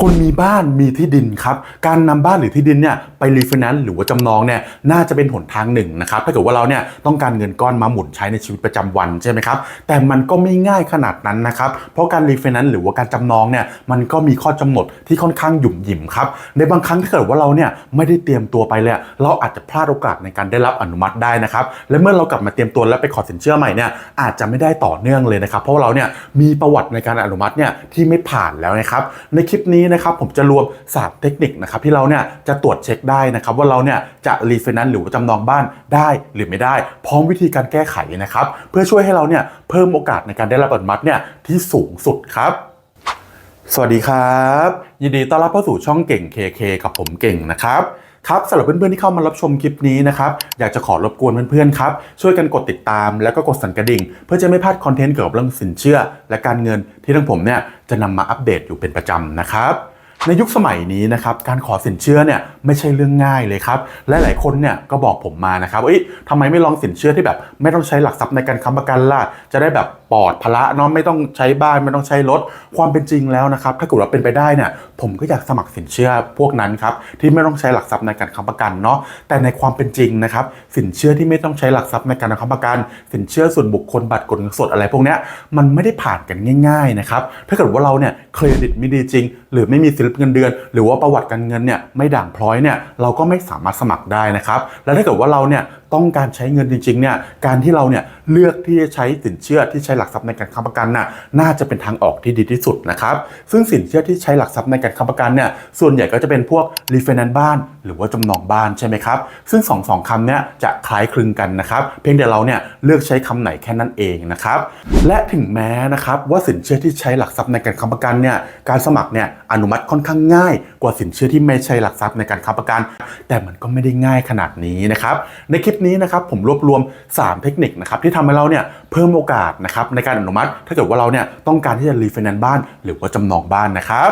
คนมีบ้านมีที่ดินครับ การนำบ้านหรือที่ดินเนี่ยไปรีไฟแนนซ์หรือว่าจำนองเนี่ยน่าจะเป็นหนทางหนึ่งนะครับถ้าเกิดว่าเราเนี่ยต้องการเงินก้อนมาหมุนใช้ในชีวิตประจำวันใช่ไหมครับแต่มันก็ไม่ง่ายขนาดนั้นนะครับเพราะการรีไฟแนนซ์หรือว่าการจำนองเนี่ยมันก็มีข้อกำหนดที่ค่อนข้างหยุ่มหยิมครับในบางครั้งถ้าเกิดว่าเราเนี่ยไม่ได้เตรียมตัวไปเลยเราอาจจะพลาดโอกาสในการได้รับอนุมัติได้นะครับและเมื่อเรากลับมาเตรียมตัวแล้วไปขอสินเชื่อใหม่เนี่ยอาจจะไม่ได้ต่อเนื่องเลยนะครับเพราะว่าเราเนี่ยมีประวัติในการอนุมัติเนี่ยที่ไม่ผ่านแล้วนะครับในคลิปนี้นะครับผมจะรวมสามเทคนิคนะครับที่เราเนี่ยจะตรวจเช็คได้นะครับว่าเราเนี่ยจะรีไฟแนนซ์หรือว่าจำนองบ้านได้หรือไม่ได้ พร้อมวิธีการแก้ไขนะครับเพื่อช่วยให้เราเนี่ยเพิ่มโอกาสในการได้รับอนุมัติเนี่ยที่สูงสุดครับสวัสดีครับ ยินดีต้อนรับเข้าสู่ช่องเก่ง KK กับผมเก่งนะครับ ครับสำหรับเพื่อนๆที่เข้ามารับชมคลิปนี้นะครับอยากจะขอรบกวนเพื่อนๆครับช่วยกันกดติดตามแล้วก็กดสั่นกระดิ่ง เพื่อจะไม่พลาดคอนเทนต์เกี่ยวกับเรื่องสินเชื่อ และการเงินที่ทั้งผมเนี่ยจะนำมาอัปเดตอยู่เป็นประจำนะครับในยุคสมัยนี้นะครับการขอสินเชื่อเนี่ยไม่ใช่เรื่องง่ายเลยครับและหลายคนเนี่ยก็บอกผมมานะครับเอ้ยทำไมไม่ลองสินเชื่อที่แบบ ไม่ต้องใช้หลักทรัพย์ในการค้ำประกันล่ะจะได้แบบ ปลอดภาระเนาะไม่ต้องใช้บ้านไม่ต้องใช้รถความเป็นจริงแล้วนะครับ ถ้าเกิดว่าเป็นไปได้เนี่ยผมก็อยากสมัครสินเชื่อพวกนั้นครับที่ไม่ต้องใช้หลักทรัพย์ในการค้ำประกันเนาะแต่ในความเป็นจริงนะครับสินเชื่อที่ไม่ต้องใช้หลักทรัพย์ในการค้ำประกัน สินเชื่อส่วนบุคคลบัตรกดเงินสดอะไรพวกเนี้ยมันไม่ได้ผ่านกันง่าย ๆนะครับถ้าเกิดว่าเราเนี่ยเครดิตไม่ดีจริง หรือไม่มีสลิปเงินเดือน หรือว่าประวัติการเงินเนี่ยไม่ด่างพร้อยเนี่ยเราก็ไม่สามารถสมัครได้นะครับและถ้าเกิดว่าเราเนี่ยต้องการใช้เงินจริงๆเนี่ยการที่เราเนี่ยเลือกที่จะใช้สินเชื่อที่ใช้หลักทรัพย์ในการค้ำประกันน่ะน่าจะเป็นทางออกที่ดีที่สุดนะครับซึ่งสินเชื่อที่ใช้หลักทรัพย์ในการค้ำประกันเนี่ยส่วนใหญ่ก็จะเป็นพวกรีไฟแนนซ์บ้าน หรือว่าจำนองบ้านใช่ไหมครับซึ่งสองสองคำเนี้ยจะคล้ายคลึงกันนะครับเพียงแต่เราเนี่ยเลือกใช้คำไหนแค่นั้นเองนะครับและถึงแม้นะครับว่าสินเชื่อที่ใช้หลักทรัพย์ในการค้ำประกันเนี่ยการสมัครเนี่ยอนุมัติค่อนข้างง่าย กว่าสินเชื่อที่ไม่ใช่หลักทรัพย์ในการค้ำประกัน แต่มันก็ไม่ได้ง่ายขนาดนี้นะครับในคลิปนี้นะครับผมรวบรวม 3 เทคนิคนะครับที่ทำให้เราเนี่ยเพิ่มโอกาสนะครับในการอนุมัติ ถ้าเกิดว่าเราเนี่ยต้องการที่จะรีไฟแนนซ์บ้าน หรือว่าจำนองบ้านนะครับ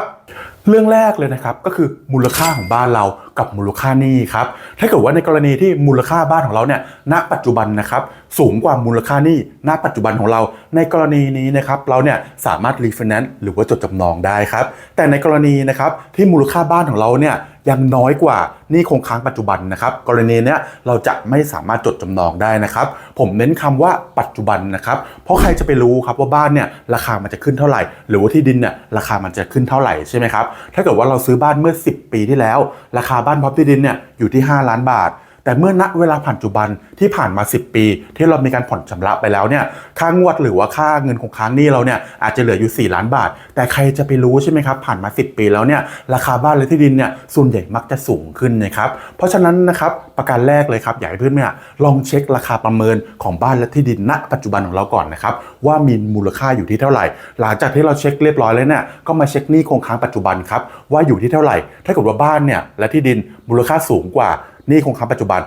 เรื่องแรกเลยนะครับก็คือมูลค่าของบ้านเรากับมูลค่าหนี้ครับถ้าเกิดว่าในกรณีที่มูลค่าบ้านของเราเนี่ยณปัจจุบันนะครับสูงกว่ามูลค่าหนี้ณปัจจุบันของเรา ในกรณีนี้นะครับเราเนี่ยสามารถรีไฟแนนซ์หรือว่าจดจำนองได้ครับแต่ในกรณีนะครับที่มูลค่าบ้านของเราเนี่ยยังน้อยกว่านี้คงค้างปัจจุบันนะครับ กรณีเนี้ยเราจะไม่สามารถจดจำนองได้นะครับ ผมเน้นคำว่าปัจจุบันนะครับ เพราะใครจะไปรู้ครับว่าบ้านเนี่ยราคามันจะขึ้นเท่าไหร่ หรือว่าที่ดินเนี่ยราคามันจะขึ้นเท่าไหร่ใช่ช่ไหมครับ ถ้าเกิดว่าเราซื้อบ้านเมื่อ 10 ปีที่แล้ว ราคาบ้านพร้อมที่ดินเนี่ยอยู่ที่ 5 ล้านบาท แต่เมื่อณเวลาปัจจุบันที่ผ่านมา 10 ปี ที่เรามีการผ่อนชำระไปแล้วเนี่ยค่างวดหรือว่าค่าเงินคงค้างหนี้เราเนี่ยอาจจะเหลืออยู่ 4 ล้านบาท แต่ใครจะไปรู้ใช่ไหมครับผ่านมา 10 ปีแล้วเนี่ยราคาบ้านและที่ดินเนี่ยส่วนใหญ่มักจะสูงขึ้นนะครับเพราะฉะนั้นนะครับประการแรกเลยครับอยากให้เพื่อนเนี่ยลองเช็คราคาประเมินของบ้านและที่ดินณ ปัจจุบันของเราก่อนนะครับว่ามีมูลค่าอยู่ที่เท่าไหร่ หลังจากที่เราเช็คเรียบร้อยแล้วเนี่ยก็มาเช็คหนี้คงค้างปัจจุบันครับว่าอยู่ที่เท่าไหร่ ถ้าเกิดว่าบ้านเนี่ยและที่ดินมูลค่าสูงกว่า หนี้คงค้างปัจจุบัน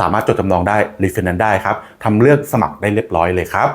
สามารถจดจำนองได้รีไฟแนนซ์ได้ครับทำเรื่องสมัครได้เรียบร้อยเลยครับ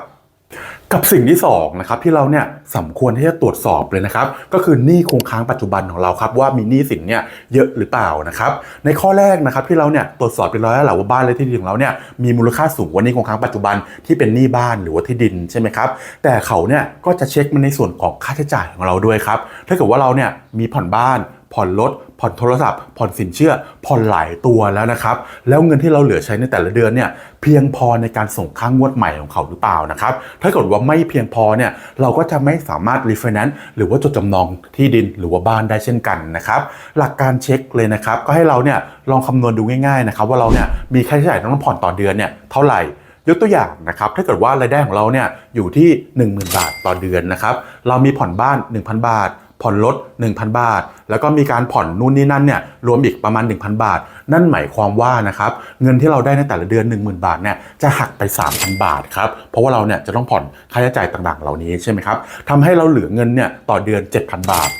กับสิ่งที่2นะครับที่เราเนี่ยสมควรที่จะตรวจสอบเลยนะครับ ก็คือหนี้คงค้างปัจจุบันของเราครับว่ามีหนี้สินเนี่ยเยอะหรือเปล่านะครับ ในข้อแรกนะครับที่เราเนี่ยตรวจสอบไปแล้วแหละว่าบ้านและที่ดินของเราเนี่ยมีมูลค่าสูงกว่าหนี้คงค้างปัจจุบันที่เป็นหนี้บ้านหรือว่าที่ดินใช่ไหมครับแต่เขาเนี่ยก็จะเช็คมาในส่วนของค่าใช้จ่ายของเราด้วยครับถ้าเกิดว่าเราเนี่ยมีผ่อนบ้าน ผ่อนรถผ่อนโทรศัพท์ ผ่อนสินเชื่อ ผ่อนหลายตัวแล้วนะครับ แล้วเงินที่เราเหลือใช้ในแต่ละเดือนเนี่ยเพียงพอในการส่งค่างวดใหม่ของเขาหรือเปล่านะครับ ถ้าเกิดว่าไม่เพียงพอเนี่ยเราก็จะไม่สามารถรีไฟแนนซ์หรือว่าจดจำนองที่ดินหรือว่าบ้านได้เช่นกันนะครับ หลักการเช็คเลยนะครับ ก็ให้เราเนี่ยลองคำนวณดูง่ายๆนะครับว่าเราเนี่ยมีค่าใช้จ่ายต้องผ่อนต่อเดือนเนี่ยเท่าไหร่ยกตัวอย่างนะครับถ้าเกิดว่ารายได้ของเราเนี่ยอยู่ที่ 10,000 บาทต่อเดือนนะครับเรามีผ่อนบ้าน 1,000 บาท ผ่อนรถ1,000 บาท แล้วก็มีการผ่อนนู่นนี่นั่นเนี่ยรวมอีกประมาณ 1,000 บาท นั่นหมายความว่านะครับเงินที่เราได้ในแต่ละเดือน 10,000 บาทเนี่ยจะหักไป 3,000 บาทครับเพราะว่าเราเนี่ยจะต้องผ่อนค่าใช้จ่ายต่างๆ เหล่านี้ใช่ไหมครับทำให้เราเหลือเงินเนี่ยต่อเดือน 7,000 บาท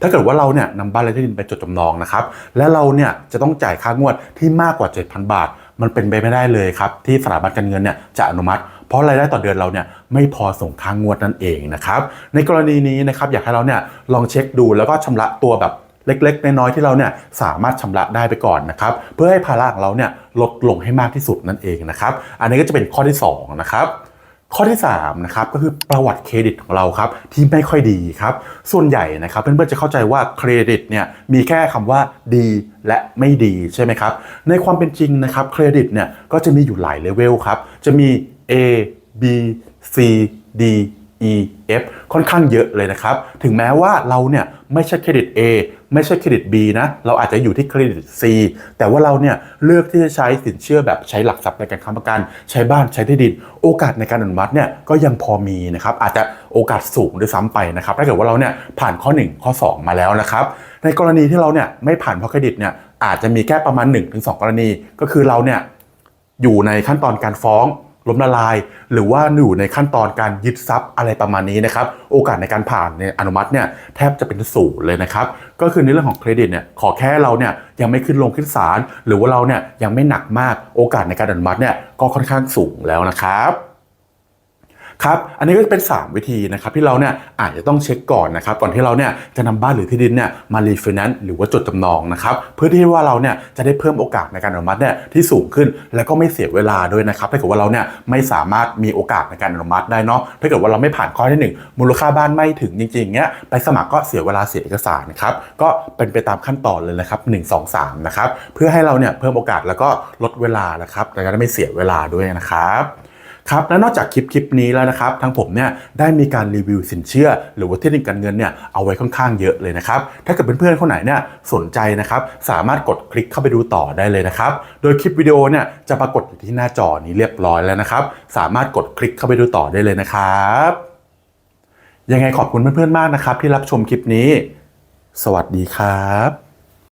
ถ้าเกิดว่าเราเนี่ยนำบ้านและที่ดินไปจดจำนองนะครับ และเราเนี่ยจะต้องจ่ายค่างวดที่มากกว่า 7,000 บาท มันเป็นไปไม่ได้เลยครับ ที่สถาบันการเงินเนี่ยจะอนุมัติ เพราะรายได้ต่อเดือนเราเนี่ย ไม่พอส่งค่างงวดนั่นเองนะครับในกรณีนี้นะครับอยากให้เราเนี่ยลองเช็คดูแล้วก็ชำระตัวแบบเล็กๆ น้อยๆที่เราเนี่ยสามารถชำระได้ไปก่อนนะครับเพื่อให้ภาระของเราเนี่ยลดลงให้มากที่สุดนั่นเองนะครับอันนี้ก็จะเป็นข้อที่สองนะครับข้อที่3นะครับก็คือประวัติเครดิตของเราครับที่ไม่ค่อยดีครับส่วนใหญ่นะครับเพื่อนๆจะเข้าใจว่าเครดิตเนี่ยมีแค่คำว่าดีและไม่ดีใช่ไหมครับในความเป็นจริงนะครับเครดิตเนี่ยก็จะมีอยู่หลายเลเวลครับจะมี A B C D E F ค่อนข้างเยอะเลยนะครับ ถึงแม้ว่าเราเนี่ยไม่ใช่เครดิต A ไม่ใช่เครดิต B นะ เราอาจจะอยู่ที่เครดิต C แต่ว่าเราเนี่ยเลือกที่จะใช้สินเชื่อแบบใช้หลักทรัพย์ในการค้ำประกัน ใช้บ้านใช้ที่ดิน โอกาสในการอนุมัติเนี่ยก็ยังพอมีนะครับ อาจจะโอกาสสูงด้วยซ้ำไปนะครับ ถ้าเกิดว่าเราเนี่ยผ่านข้อ 1 ข้อ 2 มาแล้วนะครับ ในกรณีที่เราเนี่ยไม่ผ่านเพราะเครดิตเนี่ยอาจจะมีแค่ประมาณ 1-2 กรณี ก็คือเราเนี่ยอยู่ในขั้นตอนการฟ้อง ล้มละลาย หรือว่าอยู่ในขั้นตอนการยึดทรัพย์อะไรประมาณนี้นะครับ โอกาสในการผ่านในอนุมัติเนี่ยแทบจะเป็นศูนย์เลยนะครับ ก็คือในเรื่องของเครดิตเนี่ยขอแค่เราเนี่ยยังไม่ขึ้นลงขึ้นศาลหรือว่าเราเนี่ยยังไม่หนักมากโอกาสในการอนุมัติเนี่ยก็ค่อนข้างสูงแล้วนะครับ ครับ อันนี้ก็จะเป็น 3 วิธีนะครับที่เราเนี่ยอาจจะต้องเช็คก่อนนะครับก่อนที่เราเนี่ยจะนำบ้านหรือที่ดินเนี่ยมารีไฟแนนซ์หรือว่าจดจำนองนะครับเพื่อที่ว่าเราเนี่ยจะได้เพิ่มโอกาสในการอนุมัติเนี่ยที่สูงขึ้น แล้วก็ไม่เสียเวลาด้วยนะครับถ้าเกิดว่าเราเนี่ยไม่สามารถมีโอกาสในการอนุมัติได้เนาะถ้าเกิดว่าเราไม่ผ่านข้อที่หนึ่งมูลค่าบ้านไม่ถึงจริงๆเงี้ยไปสมัครก็เสียเวลาเสียเอกสารนะครับก็เป็นไปตามขั้นตอนเลยนะครับ 1 2 3 นะครับ เพื่อให้เราเนี่ยเพิ่มโอกาสแล้วก็ลดเวลานะครับแต่ก็ได้ไม่เสียเวลาด้วยนะครับ ครับและนอกจากคลิปคลิปนี้แล้วนะครับทางผมเนี่ยได้มีการรีวิวสินเชื่อ หรือว่าเทคนิคการเงินเนี่ยเอาไว้ค่อนข้างเยอะเลยนะครับถ้าเกิดเพื่อนๆคนไหนเนี่ยสนใจนะครับสามารถกดคลิกเข้าไปดูต่อได้เลยนะครับโดยคลิปวิดีโอเนี่ยจะปรากฏอยู่ที่หน้าจอนี้เรียบร้อยแล้วนะครับสามารถกดคลิกเข้าไปดูต่อได้เลยนะครับยังไงขอบคุณเพื่อนๆมากนะครับที่รับชมคลิปนี้ สวัสดีครับ